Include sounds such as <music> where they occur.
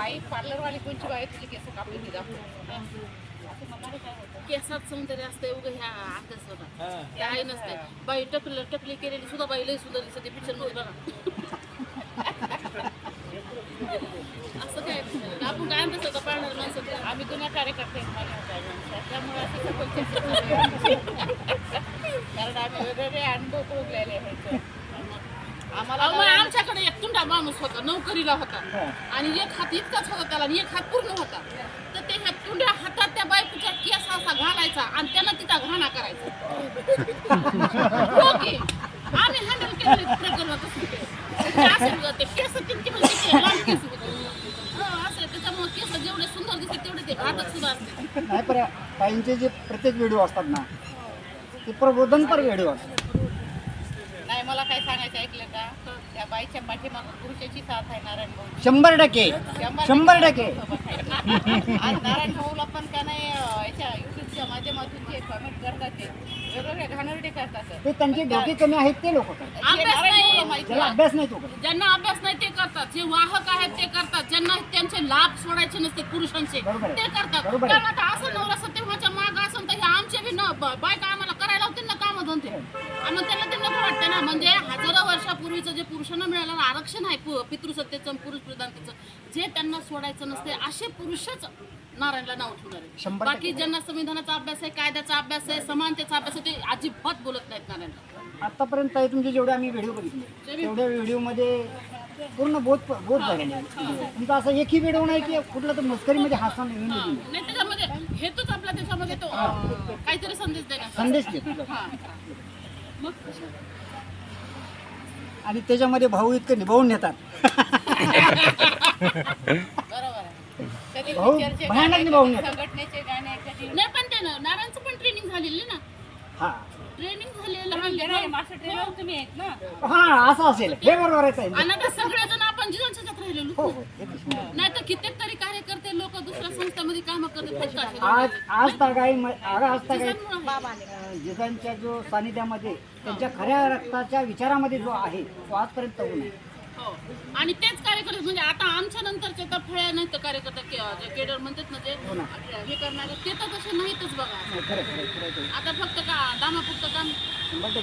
बाई पार्लरवाली कोणची बाई तुझी केस कापली ती असं केसात सौंदर्य असते उगं ह्या अंगच होता ते आहे नसते बाई टकली टकली केलेली सुद्धा बाई लई सुंदर दिसते पिक्चरमध्ये बघा. असं काय आपण काय म्हणतो का पाळणार माणसं आम्ही जुन्या कार्यकर्ते. त्यामुळे चालू आहे. कारण आम्ही वेगवेगळे अनुभव भोगलेले आहेत. आमच्याकडे एक तुंडा माणूस होता नोकरीला होता आणि एक हात इतकाच होता त्याला आणि एक हात पूर्ण होता तर ते ह्या तुंड्या हातात त्या बायकोच्या केस असा घालायचा आणि त्यानं तिचा घाणा करायचा हो? आम्ही हँडल केलेले प्रकरण तसं ते. केस तितके म्हणजे लांब केस. हं, असं. त्याच्यामुळे केस जेवढे सुंदर दिसते तेवढे ते घातक सुद्धा असते नाही ताईंचे जे प्रत्येक व्हिडिओ असतात ना ते प्रबोधनपर व्हिडिओ असतात नाही मला काय सांगायचं ऐकलं का? त्या बाईच्या पाठीमागं पुरुषाची साथ आहे नारायण भाऊ शंभर टक्के. शंभर टक्के. <laughs> आज नारायण भाऊला पण का नाही अं, याच्या युट्यूबच्या माध्यमातून जे कमेंट करतात ते वेगवेगळे घाणेरडे करतात. ते त्यांचे डोके कमी आहेत ते लोक. करतात हे अभ्यास नारायण नाही. भाऊला माहिती ज्याला आहे. अभ्यास नाही तो करत. ज्यांना अभ्यास नाही ते करतात. जे वाहक आहेत ते करतात. ज्यांना त्यांचे लाभ सोडायचे नसते पुरुषांचे बरोबर आहे. ते करतात. बरोबर आहे. कारण आता असं नवरा सत्यवाच्या माग असेल तर हे आमचे बी न ब- बायका आम्हाला करायला होतील ना काम धंदे? आणि मग त्यांना म्हणजे हजारो वर्षापूर्वीचं जे पुरुषांना मिळालेलं आरक्षण आहे पितृसत्तेचं पुरुष प्रधानतेचं जे त्यांना सोडायचं नसते असे पुरुषच नारायणला नाव ठेवणार बाकी. ज्यांना संविधानाचा अभ्यास आहे कायद्याचा अभ्यास आहे समानतेचा अभ्यास आहे ते अजिबात बोलत नाहीत नारायणला. आतापर्यंत तुमचे जेवढे आम्ही व्हिडिओ बघितले तेवढ्या व्हिडिओमध्ये पूर्ण बोध बोध झालेले. तुमचा असं एकही व्हिडिओ नाही की कुठला तर मस्करीमध्ये हसा नाही त्याच्यामध्ये हेतूच आपला त्याच्यामध्ये तो काहीतरी संदेश देण्याचा. संदेश देतो. मग? आणि त्याच्यामध्ये भाऊ इतकं निभावून नेतात. बरोबर आहे कधी भाऊ, पिक्चरचे भयानक गाणे, निभावून कधी? येतात. संघटनेचे गाणे कधी? नाही पण ते ना नारायणचं पण ट्रेनिंग झालेली ना. हा. ट्रेनिंग झालेलं लहान मास्टर ट्रेनर तुम्ही आहेत ना. हा असं असेल. हे बरोबर आहे ताई. सगळेजण आपण हो राहिलेलो. हो हे. नाही तर कित्येक तरी संस्थांमध्ये काम आज आज तागाई आज आज तागाई. जिजांच्या जो सानिध्यामध्ये त्यांच्या खऱ्या रक्ताच्या विचारामध्ये जो आहे तो आजपर्यंत तरुण आहे हो. आणि तेच कार्यकर्ते म्हणजे आता आमच्या नंतरचे तर फळ्या नाही तर कार्यकर्ते केडर म्हणतात ना जे हो. हे करणारे ते तर तसे नाहीतच बघा. आता फक्त का दामापुरतं काम? शंभर टक्के.